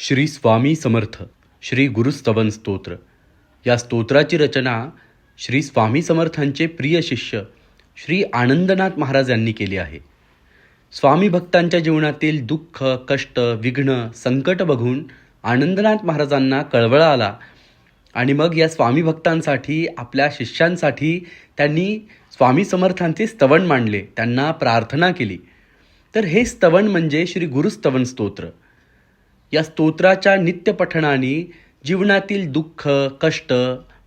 श्री स्वामी समर्थ श्री गुरुस्तवन स्तोत्र. या स्तोत्राची रचना श्री स्वामी समर्थांचे प्रिय शिष्य श्री आनंदनाथ महाराज यांनी केली आहे. स्वामी भक्तांच्या जीवनातील दुःख कष्ट विघ्न संकट बघून आनंदनाथ महाराजांना कळवळा आला आणि मग या स्वामी भक्तांसाठी आपल्या शिष्यांसाठी त्यांनी स्वामी समर्थांचे स्तवन मांडले त्यांना प्रार्थना केली. तर हे स्तवन म्हणजे श्री गुरुस्तवन स्तोत्र. या स्तोत्राच्या नित्यपठणाने जीवनातील दुःख कष्ट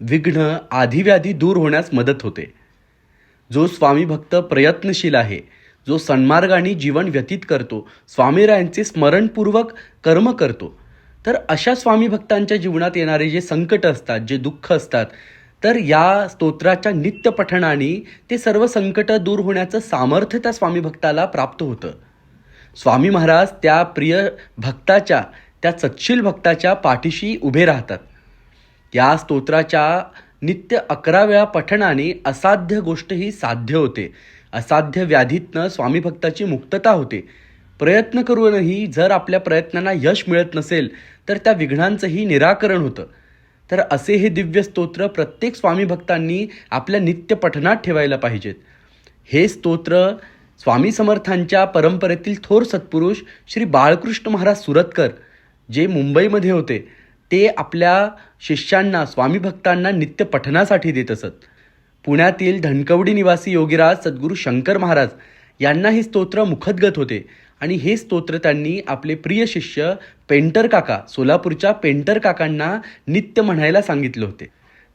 विघ्न आधिव्याधी दूर होण्यास मदत होते. जो स्वामी भक्त प्रयत्नशील आहे जो सन्मार्गाने जीवन व्यतीत करतो स्वामीरायांचे स्मरणपूर्वक कर्म करतो तर अशा स्वामी भक्तांच्या जीवनात येणारे जे संकट असतात जे दुःख असतात तर या स्तोत्राच्या नित्यपठणाने ते सर्व संकट दूर होण्याचं सामर्थ्य त्या स्वामी भक्ताला प्राप्त होतं. स्वामी महाराज त्या प्रिय भक्ताच्या त्या सत्शील भक्ताच्या पाठीशी उभे राहतात. या स्तोत्राच्या नित्य अकरा वेळा पठणाने असाध्य गोष्टही साध्य होते. असाध्य व्याधीतनं स्वामी भक्ताची मुक्तता होते. प्रयत्न करूनही जर आपल्या प्रयत्नांना यश मिळत नसेल तर त्या विघ्नांचंही निराकरण होतं. तर असे हे दिव्य स्तोत्र प्रत्येक स्वामी भक्तांनी आपल्या नित्य पठणात ठेवायला पाहिजेत. हे स्तोत्र स्वामी समर्थांच्या परंपरेतील थोर सत्पुरुष श्री बाळकृष्ण महाराज सुरतकर जे मुंबईमध्ये होते ते आपल्या शिष्यांना स्वामी भक्तांना नित्य पठणासाठी देत असत. पुण्यातील धनकवडी निवासी योगीराज सद्गुरू शंकर महाराज यांना हे स्तोत्र मुखद्गत होते आणि हे स्तोत्र त्यांनी आपले प्रिय शिष्य पेंटर काका सोलापूरच्या पेंटर काकांना नित्य म्हणायला सांगितले होते.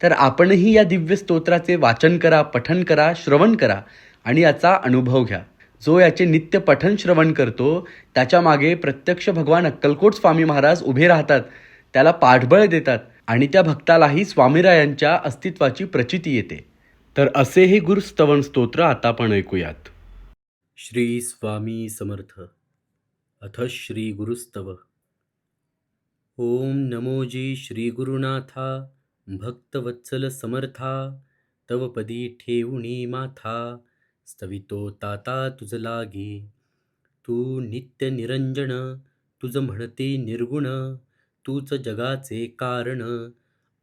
तर आपणही या दिव्य स्तोत्राचे वाचन करा पठन करा श्रवण करा आणि याचा अनुभव घ्या. जो याचे नित्य पठन श्रवण करतो त्याच्यामागे प्रत्यक्ष भगवान अक्कलकोट स्वामी महाराज उभे राहतात त्याला पाठबळ देतात आणि त्या भक्तालाही स्वामीरायांच्या अस्तित्वाची प्रचिती येते. तर असे हे गुरुस्तवन स्तोत्र आता आपण ऐकूयात. श्री स्वामी समर्थ. अथ श्री गुरुस्तव. ओम नमोजी श्री गुरुनाथा भक्तवत्सल समर्था तव पदी ठेवणी माथा स्तवितो ताता तुझ लागी. तू नित्य निरंजन तुझ म्हणते निर्गुण तूच जगाचे कारण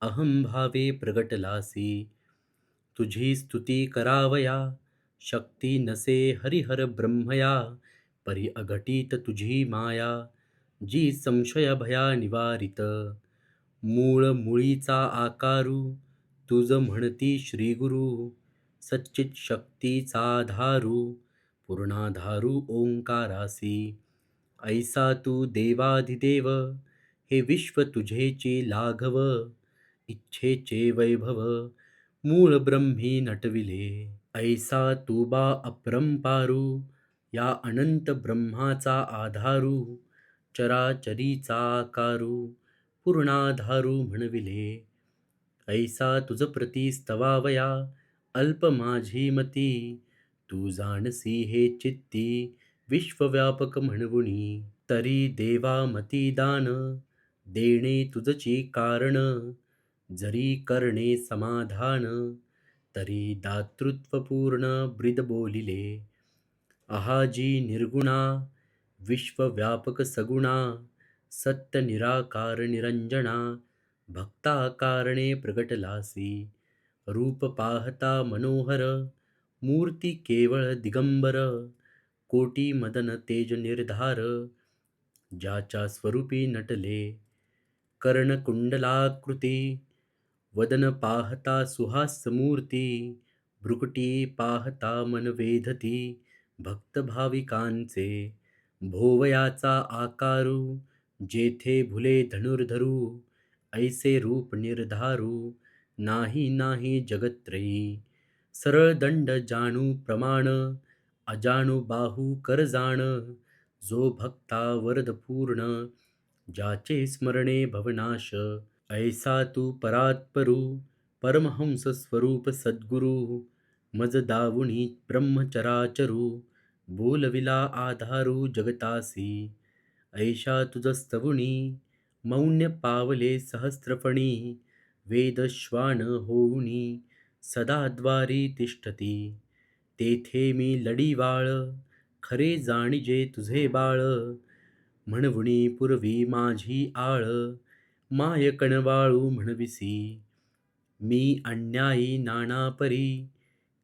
अहम भावे प्रगटलासी. तुझी स्तुती करावया शक्ती नसे हरिहर ब्रह्मया परी अघटित तुझी माया जी संशय भया निवारित. मूळ मुळीचा आकारू तुझ म्हणती श्रीगुरू सच्चित शक्तीचा धारू पूर्णाधारू ओंकारासी। ऐसा तू देवाधिदेव हे विश्व तुझेची लाघव इच्छेचे वैभव मूळ ब्रह्मी नटविले। ऐसा तू बा या अनंत ब्रह्माचा आधारू चराचरीचा आकारू पूर्णाधारू म्हणविले। ऐसा तुझ प्रती स्तवावया अल्प माझी मती तू जाणसी हे चित्ती विश्वव्यापक म्हणवुणी तरी देवा मती दान देणे तुझची कारण जरी करणे समाधान तरी दातृत्वपूर्ण ब्रिद बोलिले. अहाजी निर्गुणा विश्वव्यापक सगुणा सत्य निराकार निरंजना भक्ता कारणे प्रगटलासी रूप पाहता मनोहर मूर्ती केवळ दिगंबर कोटी मदन तेज निर्धार ज्याच्या स्वरूपी नटले कर्णकुंडलाकृती वदन पाहता सुहास मूर्ती पाहता मन वेधती भक्तभाविकांचे भोवयाचा आकारू जेथे भुले धनुर्धरू ऐसे रूप निर्धारू नाही नाही जगत्रयी सरळ दंड जाणू प्रमाण अजाणू बाहू कर जाण। जो भक्ता वरद पूर्ण ज्याचे स्मरणे भवनाश। ऐसा तू परात्परू परमहंस स्वरूप सद्गुरु। मज दावुणी ब्रह्मचराचरू बोलविला आधारू जगतासी। ऐशा तुझस्तवुणी मौन्य पावले सहस्त्रफणी वेदश्वान होऊनी सदा द्वारी तिष्ठती। तेथे मी लढीवाळ खरे जाणिजे तुझे बाळ। म्हणवणी पूर्वी माझी आळ माय कणवाळू म्हणविसी। मी अन्यायी नानापरी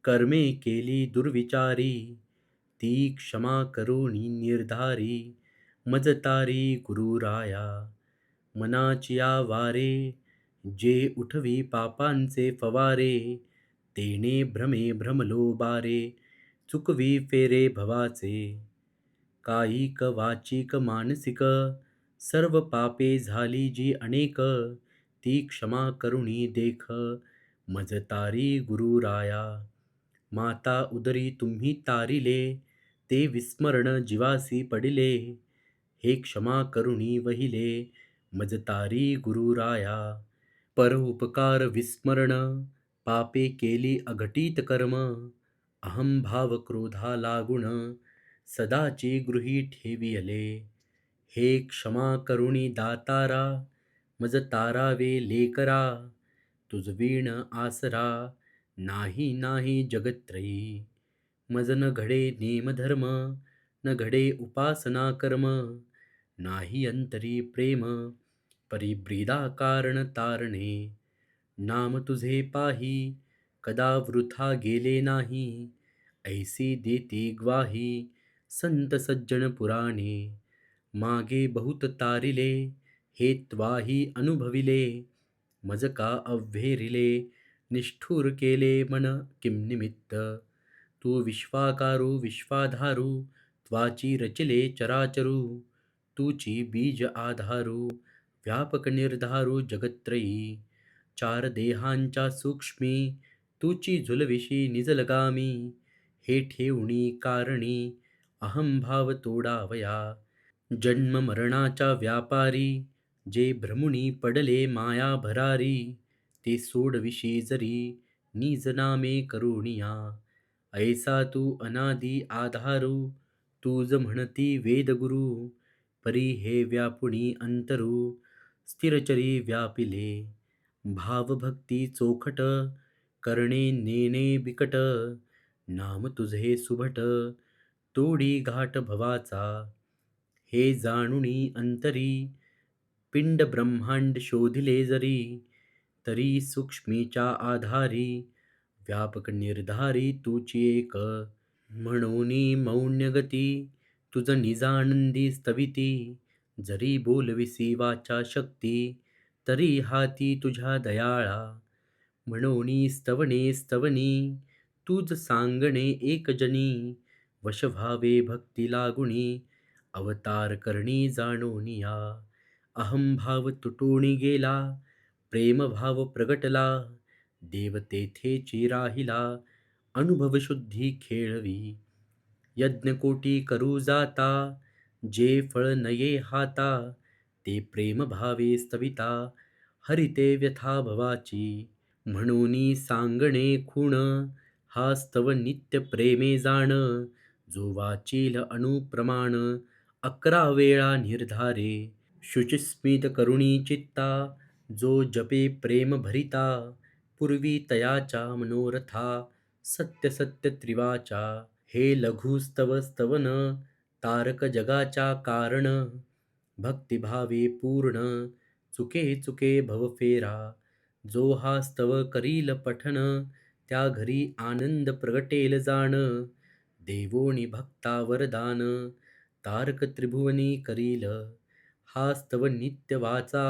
कर्मे केली दुर्विचारी। ती क्षमा करुणी निर्धारी मजतारी गुरुराया। मनाची वारे जे उठवी पापांचे फवारे तेने भ्रमे भ्रमलो बारे चुकवी फेरे भवाचे. कायिक वाचिक मानसिक सर्व पापे झाली जी अनेक ती क्षमा करुणी देख मजतारी गुरुराया माता उदरी तुम्ही तारिले ते विस्मरण जीवासी पडिले हे क्षमा करुणी वहिले मजतारी गुरुराया परोपकार विस्मरण पापे केली अघटित कर्म अहंभाव क्रोधा लागुण सदाची गृही ठेवियले. हे क्षमा करुणी दातारा मज तारावे लेकरा तुझवीण आसरा नाही नाही जगत्रयी. मज न घडे नेमधर्म न घडे उपासना कर्म नाही अंतरी प्रेम परिब्रीदा कारण तारणे नाम तुझे पाही, कदा वृथा गेले नाही, ऐसी देती ग्वाही, संत सज्जन पुराणे। मागे बहुत तारिले, हे त्वाही अनुभविले मज का अव्हेरिले, निष्ठुर केले मन किम निमित्त। तू विश्वाकारू, विश्वाधारू, त्वाची रचिले चराचरू, तूची बीज आधारू व्यापकनिर्धारू जगत्रयी चार देहांच्या सूक्ष्मी तुची झुलविशी निजलगामी। हे ठेवणी कारणी अहंभाव तोडावया। जन्म मरणाच्या व्यापारी जे भ्रमुणी पडले माया भरारी। ते सोडविषी जरी निज नामे करुणिया। ऐसा तू अनादी आधारू तूज म्हणती वेदगुरु। परी हे व्यापुणी अंतरू। स्थिरचरी व्यापिले। भावभक्ती चोखट करणे नेणे बिकट नाम तुझे सुभट तोडी घाट भवाचा। हे जाणुनी अंतरी पिंड ब्रह्मांड शोधिले जरी तरी सूक्ष्मीच्या आधारी व्यापक निर्धारी तुची एक। म्हणून मौन्यगती तुझ निजानंदी स्तविती जरी बोलविसी वाचा शक्ती तरी हाती तुझ्या दयाळा. म्हणोनी स्तवणे स्तवनी तूज सांगणे एकजनी वश व्हावे भक्ती लागुणी अवतार करणी जाणोनिया अहंभाव तुटोणी गेला प्रेमभाव प्रगटला. देवतेथेची राहिला अनुभव शुद्धी खेळवी. यज्ञकोटी करू जाता जे फळ नये हाता ते प्रेम भावे स्तविता हरिते व्यथा भवाची म्हणून सांगणे खूण हा स्तव नित्य प्रेमे जाण जो वाचील अनुप्रमाण अकरा वेळा निर्धारे शुचिस्मित करुणी चित्ता जो जपे प्रेम भरिता पूर्वी तयाचा मनोरथा सत्य सत्य त्रिवाचा हे लघु स्तव स्तवन तारक जगाच्या कारण भक्तिभावे पूर्ण चुके चुके भवफेरा जो हा स्तव करील पठन त्या घरी आनंद प्रगटेल जाण देवोणी भक्ता वरदान तारक त्रिभुवनी करील हा स्तव नित्य वाचा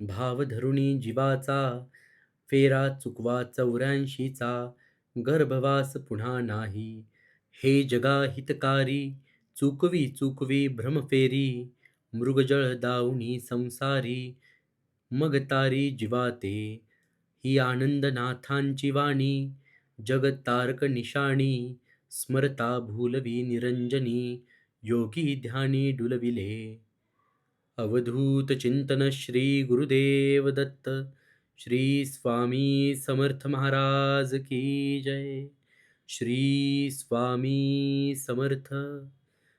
भावधरुणी जीवाचा फेरा चुकवा चौऱ्याऐंशीचा गर्भवास पुन्हा नाही हे जगा हितकारी चुकवी चुकवी भ्रमफेरी मृगजळ दाऊनी संसारी मग तारी ही आनंदनाथांची वाणी जगतारक निशाणी स्मरता भूलवी निरंजनी योगी ध्यानी डुलविले. अवधूत चिंतन श्री गुरुदेव दत्त श्री स्वामी समर्थ महाराज की जय. श्री स्वामी समर्थ